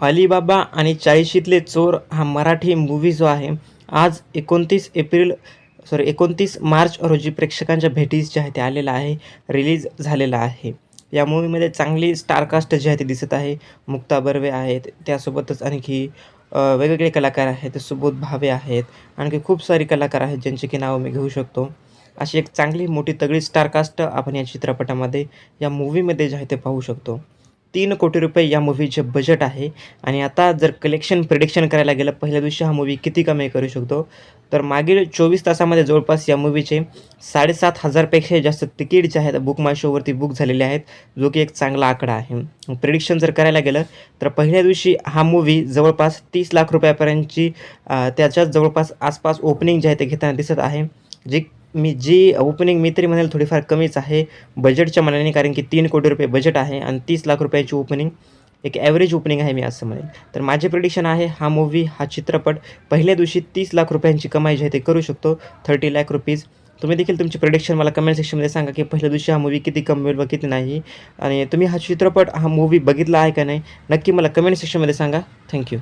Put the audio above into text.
Alibaba आणि चाळीशीतले चोर हा मराठी मूव्ही जो आहे आज एकोणतीस एप्रिल सॉरी एकोणतीस मार्च रोजी प्रेक्षकांच्या भेटीस जे आहे ते आलेला आहे रिलीज झालेला आहे. या मूवीमध्ये चांगली स्टारकास्ट जी आहे ती दिसत आहे. मुक्ता बर्वे आहेत त्यासोबतच आणखी वेगवेगळे कलाकार आहेत सुबोध भावे आहेत आणखी खूप सारी कलाकार आहेत ज्यांची की नावं मी घेऊ शकतो. अशी एक चांगली मोठी तगडी स्टारकास्ट आपण या चित्रपटामध्ये या मूवीमध्ये जे आहे ते पाहू शकतो. तीन कोटी रुपये या मूवीचे बजेट आहे. आणि आता जर कलेक्शन प्रिडिक्शन करायला गेलं पहिल्या दिवशी हा मूवी किती कमाई करू शकतो? तर मागील चोवीस तासामध्ये जवळपास या मूवीचे साडेसात हजारपेक्षा जास्त तिकीट जे आहेत बुक माय शोवरती बुक झालेले आहेत जो की एक चांगला आकडा आहे. प्रिडिक्शन जर करायला गेलं तर पहिल्या दिवशी हा मूवी जवळपास तीस लाख रुपयापर्यंतची त्याच्या जवळपास आसपास ओपनिंग जे आहे ते घेताना दिसत आहे. जे मी जी ओपनिंग मी तरी म्हणेल थोडीफार कमीच आहे. बजेटच्या मनाने कारण की तीन कोटी रुपये बजेट आहे आणि तीस लाख रुपयाची ओपनिंग एक ॲव्हरेज ओपनिंग आहे मी असं म्हणेन तर माझे प्रिडिक्शन आहे हा मूवी हा चित्रपट पहिल्या दिवशी तीस लाख रुपयांची कमाई जी आहे ते करू शकतो थर्टी लाख रुपीज तुम्ही देखील तुमची प्रिडिक्शन मला कमेंट सेक्शनमध्ये सांगा की पहिल्या दिवशी हा मूवी किती कमवेल व किती नाही. आणि तुम्ही हा चित्रपट हा मूवी बघितला आहे का नाही नक्की मला कमेंट सेक्शनमध्ये सांगा. थँक्यू